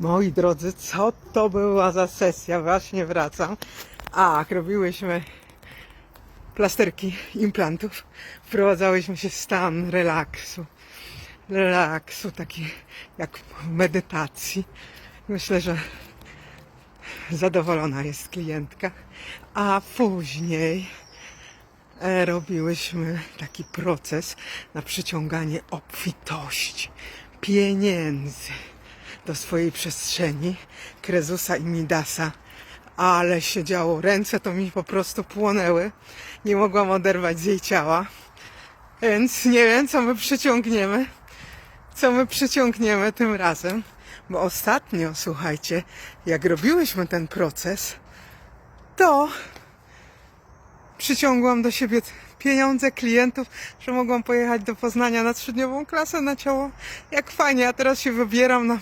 Moi drodzy, co to była za sesja? Właśnie wracam. A, robiłyśmy plasterki implantów. Wprowadzałyśmy się w stan relaksu. Relaksu, taki jak medytacji. Myślę, że zadowolona jest klientka. A później e, robiłyśmy taki proces na przyciąganie obfitości, pieniędzy do swojej przestrzeni, Krezusa i Midasa. Ale się działo, ręce to mi po prostu płonęły. Nie mogłam oderwać z jej ciała. Więc nie wiem, co my przyciągniemy. Co my przyciągniemy tym razem. Bo ostatnio, słuchajcie, jak robiłyśmy ten proces, to przyciągłam do siebie pieniądze klientów, że mogłam pojechać do Poznania na trzydniową klasę na ciało. Jak fajnie, a teraz się wybieram na